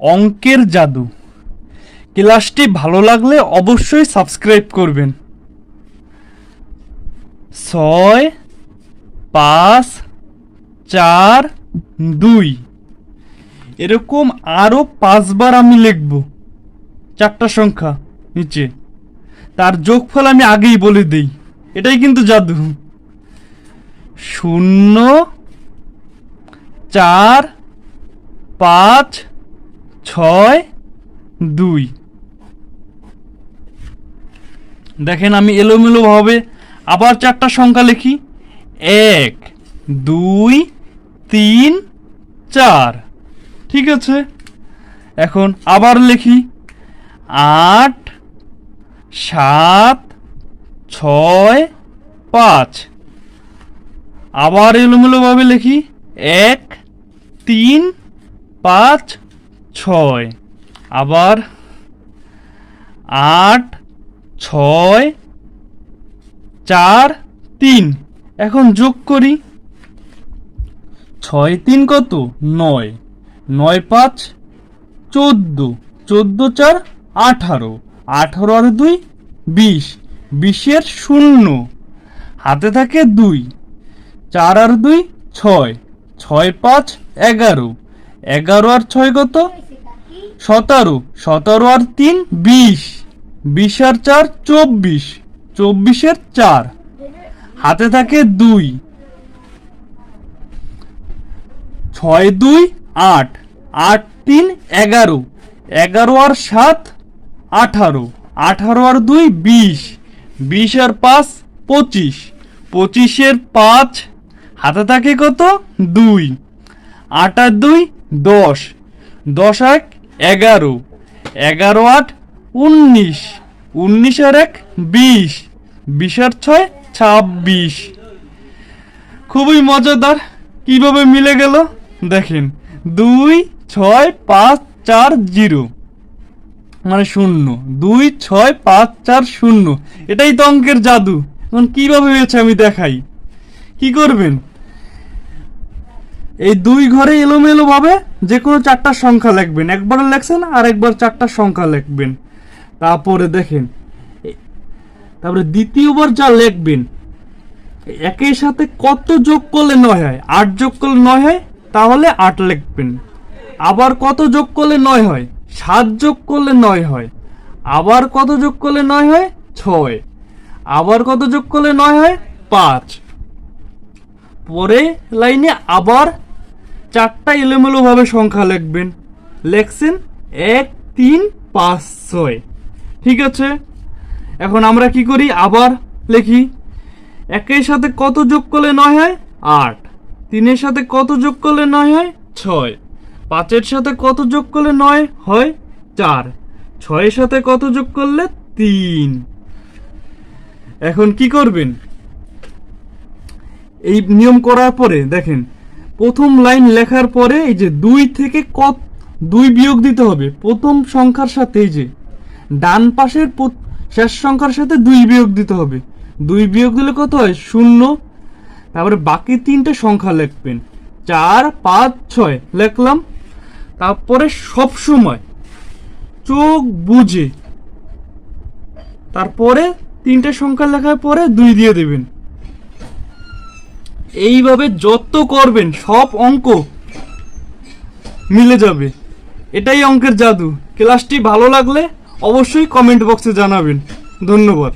অঙ্কের জাদু। ক্লাসটি ভালো লাগলে অবশ্যই সাবস্ক্রাইব করবেন। ছয়, পাঁচ, চার, দুই। এরকম আরও পাঁচবার আমি লিখব। চারটা সংখ্যা নিচে। তার যোগফল আমি আগেই বলে দিই। এটাই কিন্তু জাদু। শূন্য, চার, পাঁচ ছয়, দুই। দেখেন আমি এলোমেলোভাবে আবার চারটা সংখ্যা লিখি। এক, দুই, তিন, চার। ঠিক আছে? এখন আবার লিখি। আট, সাত, ছয়, পাঁচ। আবার এলোমেলোভাবে লিখি। এক, তিন, পাঁচ ছয়। আবার আট, ছয়, চার, তিন। এখন যোগ করি। ছয় তিন কত? নয়। নয় পাঁচ, চোদ্দ। চোদ্দ চার, আঠারো। আঠারো আর দুই, বিশ। বিশের শূন্য। হাতে থাকে দুই। চার আর দুই, ছয়। ছয় পাঁচ, এগারো। এগারো আর ছয় কত? সতেরো। সতেরো আর তিন, বিশ। বিশ আর চার, চব্বিশ। চব্বিশের চার। হাতে থাকে দুই। ছয়, দুই, আট। আট, তিন, এগারো। এগারো আর সাত, আঠারো। আঠারো আর দুই, বিশ। বিশ আর পাঁচ, পঁচিশ। পঁচিশের পাঁচ, হাতে থাকে কত? দুই। আট আর দুই, দশ। দশ এক এগারো। এগারো আট, উনিশ। উনিশ আর এক, বিশ। বিশ আর ছয়, ছাব্বিশ। খুবই মজাদার। কীভাবে মিলে গেল? দেখেন। দুই, ছয়, পাঁচ, চার, জিরো। মানে শূন্য। দুই, ছয়, পাঁচ, চার, শূন্য। এটাই তো অঙ্কের জাদু। এখন কীভাবে হয়েছে আমি দেখাই। কি করবেন? এই দুই ঘরে এলোমেলো ভাবে যে কোনো চারটা সংখ্যা লিখবেন। একবার লেখছেন আর একবার চারটা সংখ্যা লিখবেন। তারপরে দেখেন তারপরে দ্বিতীয়বার যা লিখবেন, একের সাথে কত যোগ করলে নয় হয়? আট যোগ করলে নয় হয়? তাহলে আট লিখবেন। আবার কত যোগ করলে নয় হয়? সাত যোগ করলে নয় হয়। আবার কত যোগ করলে নয় হয়? ছয়। আবার কত যোগ করলে নয় হয়? পাঁচ। পরে লাইনে আবার চারটা এলোমেলোভাবে সংখ্যা লিখবেন। লেখছেন এক, তিন, পাঁচ, ছয়। ঠিক আছে? এখন আমরা কি করি? আবার লিখি। একের সাথে কত যোগ করলে নয় হয়? আট। তিনের সাথে কত যোগ করলে নয় হয়? ছয়। পাঁচের সাথে কত যোগ করলে নয় হয়? চার। ছয়ের সাথে কত যোগ করলে তিন। এখন কি করবেন? এই নিয়ম করার পরে দেখেন প্রথম লাইন লেখার পরে এই যে দুই থেকে কত, দুই বিয়োগ দিতে হবে। প্রথম সংখ্যার সাথে এই যে ডান পাশের শেষ সংখ্যার সাথে দুই বিয়োগ দিতে হবে। দুই বিয়োগ দিলে কত হয়? শূন্য। তারপরে বাকি তিনটে সংখ্যা লিখবেন। চার, পাঁচ, ছয় লিখলাম। তারপরে সব সময় চোখ বুঝে তারপরে তিনটে সংখ্যা লেখার পরে দুই দিয়ে দেবেন। এইভাবে যত করবেন, সব অঙ্ক মিলে যাবে। এটাই অঙ্কের জাদু। ক্লাসটি ভালো লাগলে অবশ্যই কমেন্ট বক্সে জানাবেন। ধন্যবাদ।